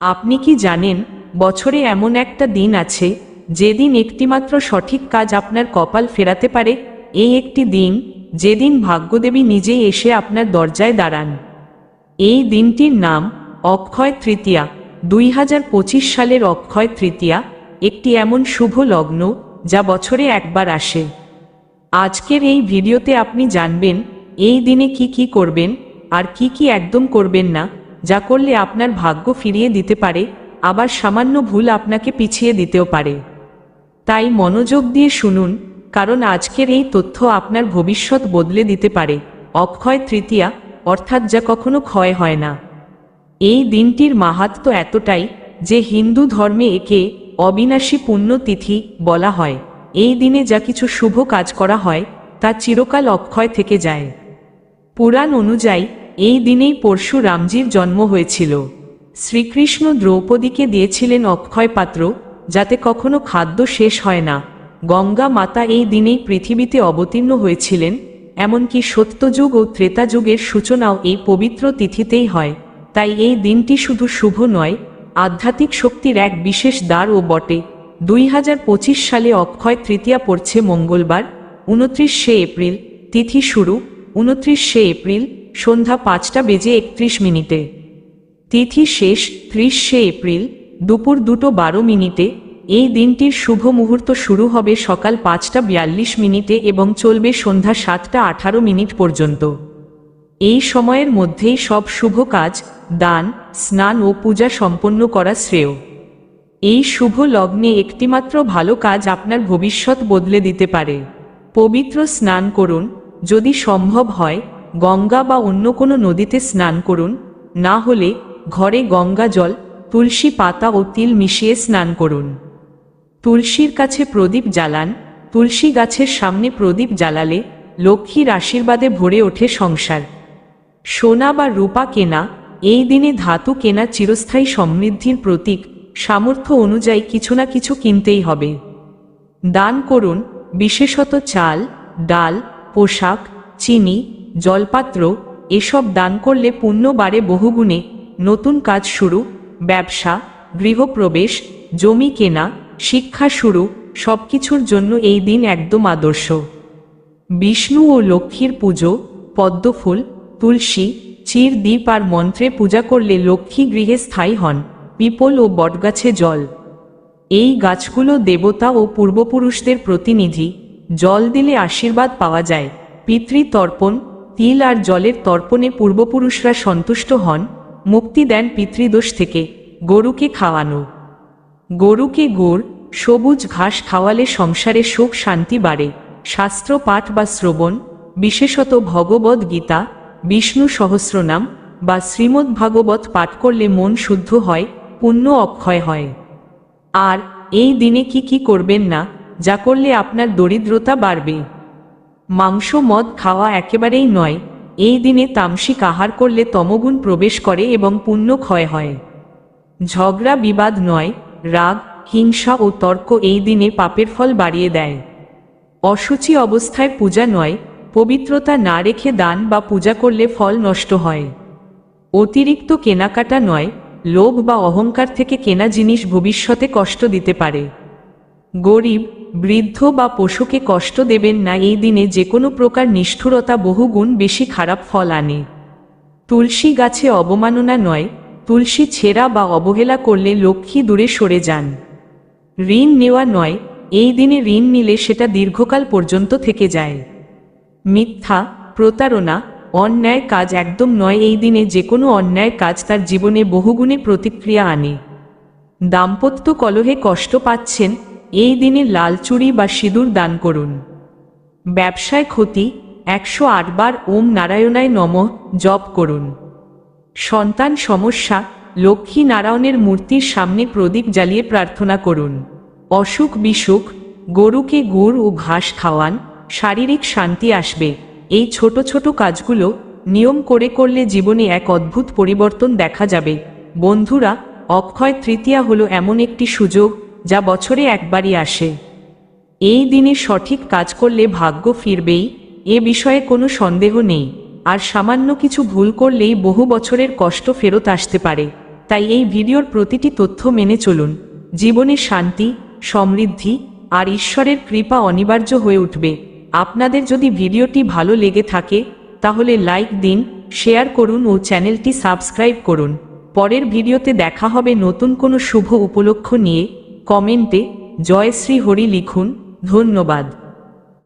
আপনি কি জানেন, বছরে এমন একটা দিন আছে, যেদিন একটিমাত্র সঠিক কাজ আপনার কপাল ফেরাতে পারে? এই একটি দিন, যেদিন ভাগ্যদেবী নিজেই এসে আপনার দরজায় দাঁড়ান। এই দিনটির নাম অক্ষয় তৃতীয়া দুই হাজার পঁচিশ সালের অক্ষয় তৃতীয়া, একটি এমন শুভ লগ্ন, যা বছরে একবার আসে। আজকের এই ভিডিওতে আপনি জানবেন, এই দিনে কি কি করবেন, আর কি কি একদম করবেন না যা করলে আপনার ভাগ্য ফিরিয়ে দিতে পারে, আবার সামান্য ভুল আপনাকে পিছিয়ে দিতেও পারে। তাই মনোযোগ দিয়ে শুনুন, কারণ আজকের এই তথ্য আপনার ভবিষ্যৎ বদলে দিতে পারে। অক্ষয় তৃতীয়া, অর্থাৎ যা কখনো ক্ষয় হয় না। এই দিনটির মাহাত্ম এতটাই যে হিন্দু ধর্মে একে অবিনাশী পুণ্যতিথি বলা হয়। এই দিনে যা কিছু শুভ কাজ করা হয়, তা চিরকাল অক্ষয় থেকে যায়। পুরাণ অনুযায়ী এই দিনেই পরশু রামজির জন্ম হয়েছিল। শ্রীকৃষ্ণ দ্রৌপদীকে দিয়েছিলেন অক্ষয় পাত্র, যাতে কখনো খাদ্য শেষ হয় না। গঙ্গা মাতা এই দিনেই পৃথিবীতে অবতীর্ণ হয়েছিলেন, এমনকি সত্যযুগ ও ত্রেতাযুগের সূচনাও এই পবিত্র তিথিতেই হয়। তাই এই দিনটি শুধু শুভ নয়, আধ্যাত্মিক শক্তির এক বিশেষ দ্বারও বটে। দুই হাজার পঁচিশ সালে অক্ষয় তৃতীয়া পড়ছে মঙ্গলবার, উনত্রিশে এপ্রিল, তিথি শুরু, উনত্রিশে এপ্রিল সন্ধ্যা পাঁচটা বেজে একত্রিশ মিনিটে। তিথি শেষ, ত্রিশে এপ্রিল, দুপুর দুটো বারো মিনিটে। এই দিনটির শুভ মুহূর্ত শুরু হবে সকাল পাঁচটা বিয়াল্লিশ মিনিটে এবং চলবে সন্ধ্যা সাতটা আঠারো মিনিট পর্যন্ত। এই সময়ের মধ্যেই সব শুভ কাজ, দান, স্নান ও পূজা সম্পন্ন করা শ্রেয়। এই শুভ লগ্নে একটিমাত্র ভালো কাজ আপনার ভবিষ্যৎ বদলে দিতে পারে। পবিত্র স্নান করুন, যদি সম্ভব হয় গঙ্গা বা অন্য কোনো নদীতে স্নান করুন, না হলে ঘরে গঙ্গা জল, তুলসী পাতা ও তিল মিশিয়ে স্নান করুন। তুলসীর কাছে প্রদীপ জ্বালান, তুলসী গাছের সামনে প্রদীপ জ্বালালে লক্ষ্মীর আশীর্বাদে ভরে ওঠে সংসার। সোনা বা রূপা কেনা, এই দিনে ধাতু কেনা চিরস্থায়ী সমৃদ্ধির প্রতীক, সামর্থ্য অনুযায়ী কিছু না কিছু কিনতেই হবে। দান করুন, বিশেষত চাল, ডাল, পোশাক, চিনি জলপাত্র, এসব দান করলে পুণ্য বাড়ে বহুগুণে নতুন কাজ শুরু, ব্যবসা, গৃহপ্রবেশ, জমি কেনা, শিক্ষা শুরু, সবকিছুর জন্য এই দিন একদম আদর্শ। বিষ্ণু ও লক্ষ্মীর পুজো, পদ্মফুল, তুলসী, চির দ্বীপ আর মন্ত্রে পূজা করলে লক্ষ্মী গৃহে স্থায়ী হন পিপল ও বটগাছে জল। এই গাছগুলো দেবতা ও পূর্বপুরুষদের প্রতিনিধি, জল দিলে আশীর্বাদ পাওয়া যায়, পিতৃতর্পণ তিল আর জলের তর্পণে পূর্বপুরুষরা সন্তুষ্ট হন, মুক্তি দেন পিতৃদোষ থেকে, গরুকে খাওয়ানো। গরুকে গোড়, সবুজ ঘাস খাওয়ালে সংসারে সুখ শান্তি বাড়ে। শাস্ত্র, পাঠ বা শ্রবণ, বিশেষত ভগবদ গীতা, বিষ্ণু সহস্রনাম বা শ্রীমদ্ ভাগবত পাঠ করলে মন শুদ্ধ হয়, পুণ্য অক্ষয় হয়। আর এই দিনে কি কি করবেন না, যা করলে আপনার দরিদ্রতা বাড়বে? মাংস মদ খাওয়া একেবারেই নয়, এই দিনে তামসিক আহার করলে তমগুণ প্রবেশ করে এবং পুণ্য ক্ষয় হয়। ঝগড়া, বিবাদ নয়, রাগ, হিংসা ও তর্ক এই দিনে পাপের ফল বাড়িয়ে দেয়। অসুচি অবস্থায় পূজা নয়, পবিত্রতা না রেখে দান বা পূজা করলে ফল নষ্ট হয়। অতিরিক্ত কেনাকাটা নয়, লোভ বা অহংকার থেকে কেনা জিনিস ভবিষ্যতে কষ্ট দিতে পারে। গরিব বৃদ্ধ বা পশুকে কষ্ট দেবেন না, এই দিনে যে কোনো প্রকার নিষ্ঠুরতা বহুগুণ বেশি খারাপ ফল আনে। তুলসী গাছে অবমাননা নয়, তুলসী ছেঁড়া বা অবহেলা করলে লক্ষ্মী দূরে সরে যান। ঋণ নেওয়া নয়, এই দিনে ঋণ নিলে সেটা দীর্ঘকাল পর্যন্ত থেকে যায়। মিথ্যা, প্রতারণা, অন্যায় কাজ একদম নয়, এই দিনে যে কোনো অন্যায় কাজ তার জীবনে বহুগুণে প্রতিক্রিয়া আনে। দাম্পত্য কলহে কষ্ট পাচ্ছেন এই দিনে লাল চুড়ি বা সিঁদুর দান করুন। ব্যবসায় ক্ষতি, একশো বার ওম নারায়ণায় নম, জপ করুন। সন্তান সমস্যা, লক্ষ্মী নারায়ণের মূর্তির সামনে প্রদীপ জ্বালিয়ে প্রার্থনা করুন। অসুখ বিসুখ, গরুকে গুড় ও ঘাস খাওয়ান, শারীরিক শান্তি আসবে। এই ছোট ছোট কাজগুলো নিয়ম করে করলে জীবনে এক অদ্ভুত পরিবর্তন দেখা যাবে। বন্ধুরা, অক্ষয় তৃতীয়া হলো এমন একটি সুযোগ যা বছরে একবারই আসে। এই দিনে সঠিক কাজ করলে ভাগ্য ফিরবেই, এ বিষয়ে কোনো সন্দেহ নেই। আর সামান্য কিছু ভুল করলেই বহু বছরের কষ্ট ফেরত আসতে পারে। তাই এই ভিডিওর প্রতিটি তথ্য মেনে চলুন। জীবনে শান্তি, সমৃদ্ধি আর ঈশ্বরের কৃপা অনিবার্য হয়ে উঠবে। আপনাদের যদি ভিডিওটি ভালো লেগে থাকে, তাহলে লাইক দিন, শেয়ার করুন ও চ্যানেলটি সাবস্ক্রাইব করুন। পরের ভিডিওতে দেখা হবে নতুন কোনো শুভ উপলক্ষ নিয়ে। কমেন্টে জয় শ্রী হরি লিখুন ধন্যবাদ।